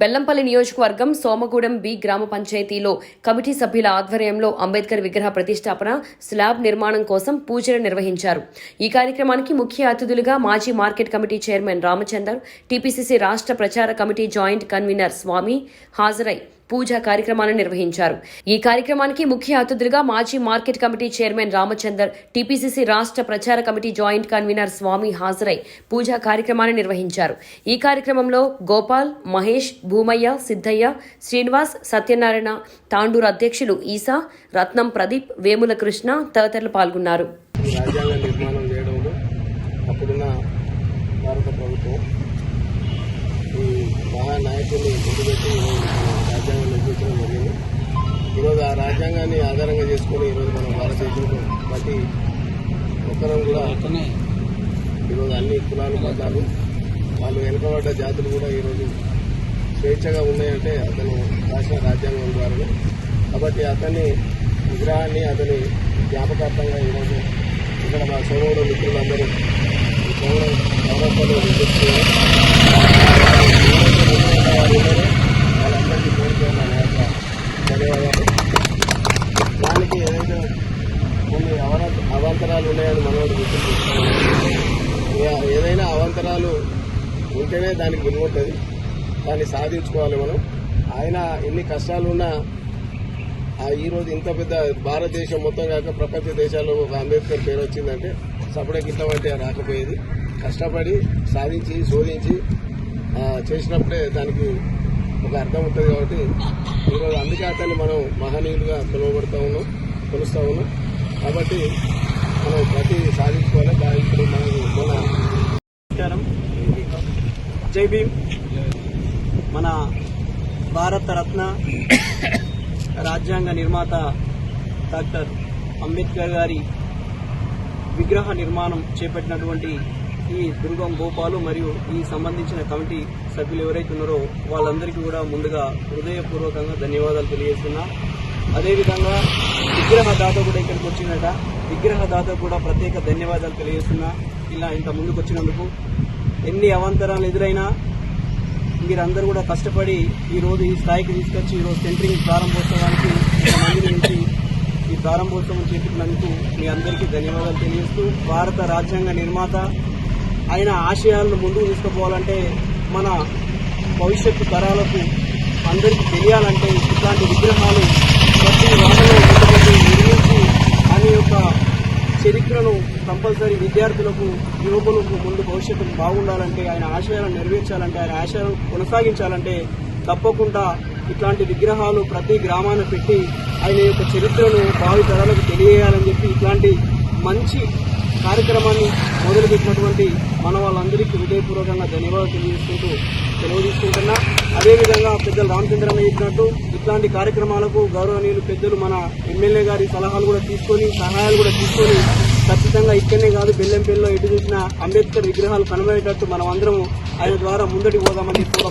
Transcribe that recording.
బెల్లంపల్లి నియోజకవర్గం సోమగూడెం బి గ్రామ పంచాయతీలో కమిటీ సభ్యుల ఆధ్వర్యంలో అంబేద్కర్ విగ్రహ ప్రతిష్టాపన స్లాబ్ నిర్మాణం కోసం పూజలు నిర్వహించారు. ఈ కార్యక్రమానికి ముఖ్య అతిథులుగా మాజీ market committee chairman Ramachandar TPCC రాష్ట్ర ప్రచార కమిటీ జాయింట్ కన్వీనర్ స్వామి హాజరై పూజా కార్యక్రమాన్ని నిర్వహించారు. ఈ కార్యక్రమానికి ముఖ్య అతిథులుగా మాజీ market committee chairman Ramachandar TPCC రాష్ట్ర ప్రచార కమిటీ జాయింట్ కన్వీనర్ స్వామి హాజరై పూజా కార్యక్రమాన్ని నిర్వహించారు. ఈ కార్యక్రమంలో గోపాల్ మహేష్ భూమయ్య సిద్ధయ్య శ్రీనివాస్ సత్యనారాయణ తాండూరు అధ్యక్షులు ఈసా రత్నం ప్రదీప్ వేముల కృష్ణ తదితరులు పాల్గొన్నారు. అప్పుడున్న భారత ప్రభుత్వం ఈ ముందుపెట్టి రాజ్యాంగం నిర్మించడం జరిగింది. ఈరోజు ఆ రాజ్యాంగాన్ని ఆధారంగా చేసుకుని ఈరోజు మన భారతదేశంలో ప్రతి ఒక్కరం కూడా ఈరోజు అన్ని కులాలు మతాలు వాళ్ళు వెనుకబడ్డ జాతులు కూడా ఈరోజు స్వేచ్ఛగా ఉన్నాయంటే అతను రాసిన రాజ్యాంగం ద్వారానే. కాబట్టి అతని విగ్రహాన్ని అతని జ్ఞాపకార్థంగా ఈరోజు ఇక్కడ మా సోమవుడు మిత్రులందరూ సోమవుడు నవరత్నాలు నిర్మిస్తున్నారు. అవాంతరాలు ఉన్నాయని మనవాడు గుర్తించుకోవాలి ఏదైనా అవాంతరాలు ఉంటేనే దానికి విలువ దాన్ని సాధించుకోవాలి మనం. ఆయన ఎన్ని కష్టాలున్నా ఈరోజు ఆ ఇంత పెద్ద భారతదేశం మొత్తం కాక ప్రపంచ దేశాల్లో ఒక అంబేద్కర్ పేరు వచ్చిందంటే సపడే గిట్ల వంటి రాకపోయేది కష్టపడి సాధించి శోధించి చేసినప్పుడే దానికి ఒక అర్థం ఉంటుంది కాబట్టి ఈరోజు అందుకే అతన్ని మనం మహనీయులుగా పిలువబడతా ఉన్నాం కొలుస్తా ఉన్నాం. కాబట్టి మనం ప్రతి సాధించుకోవాలి దా- ఇప్పుడు మనం మన నమస్కారం జై భీమ్ మన భారత రత్న రాజ్యాంగ నిర్మాత డాక్టర్ అంబేద్కర్ గారి విగ్రహ నిర్మాణం చేపట్టినటువంటి ఈ దుర్గం గోపాలు మరియు ఈ సంబంధించిన కమిటీ సభ్యులు ఎవరైతే ఉన్నారో వాళ్ళందరికీ కూడా ముందుగా హృదయపూర్వకంగా ధన్యవాదాలు తెలియజేస్తున్నా. అదేవిధంగా విగ్రహదాత కూడా ఇక్కడికి వచ్చిందట. విగ్రహదాత కూడా ప్రత్యేక ధన్యవాదాలు తెలియజేస్తున్నా. ఇలా ఇంత ముందుకు వచ్చినందుకు ఎన్ని అవాంతరాలు ఎదురైనా మీరందరూ కూడా కష్టపడి ఈరోజు ఈ స్థాయికి తీసుకొచ్చి ఈరోజు సెంటరింగ్ ప్రారంభోత్సవానికి మంది నుంచి ఈ ప్రారంభోత్సవం చేపట్టినందుకు మీ అందరికీ ధన్యవాదాలు తెలియజేస్తూ భారత రాజ్యాంగ నిర్మాత ఆయన ఆశయాలను ముందుకు తీసుకుపోవాలంటే మన భవిష్యత్తు తరాలకు అందరికీ తెలియాలంటే ఇట్లాంటి విగ్రహాలు ప్రతి వాడలో కొంతమంది నిర్మించి ఆయన యొక్క చరిత్రను కంపల్సరీ విద్యార్థులకు యువకులకు ముందు భవిష్యత్తు బాగుండాలంటే ఆయన ఆశయాలను నెరవేర్చాలంటే ఆయన ఆశయాలను కొనసాగించాలంటే తప్పకుండా ఇట్లాంటి విగ్రహాలు ప్రతి గ్రామాన్ని పెట్టి ఆయన యొక్క చరిత్రను భావి తరాలకు తెలియజేయాలని చెప్పి ఇట్లాంటి మంచి కార్యక్రమాన్ని మొదలుపెట్టినటువంటి మన వాళ్ళందరికీ హృదయపూర్వకంగా ధన్యవాదాలు తెలియజేసుకుంటూ తెలియజేసుకుంటున్నా. అదేవిధంగా పెద్దలు రామచంద్రన్న చెప్పినట్టు ఇట్లాంటి కార్యక్రమాలకు గౌరవనీయులు పెద్దలు మన ఎమ్మెల్యే గారి సలహాలు కూడా తీసుకొని సహాయాలు కూడా తీసుకొని ఖచ్చితంగా ఇక్కడనే కాదు బెల్లంపల్లిలో ఎటు చూసిన అంబేద్కర్ విగ్రహాలు కనబడేటట్టు మనం అందరం ఆయన ద్వారా ముందటి పోదామని కూడా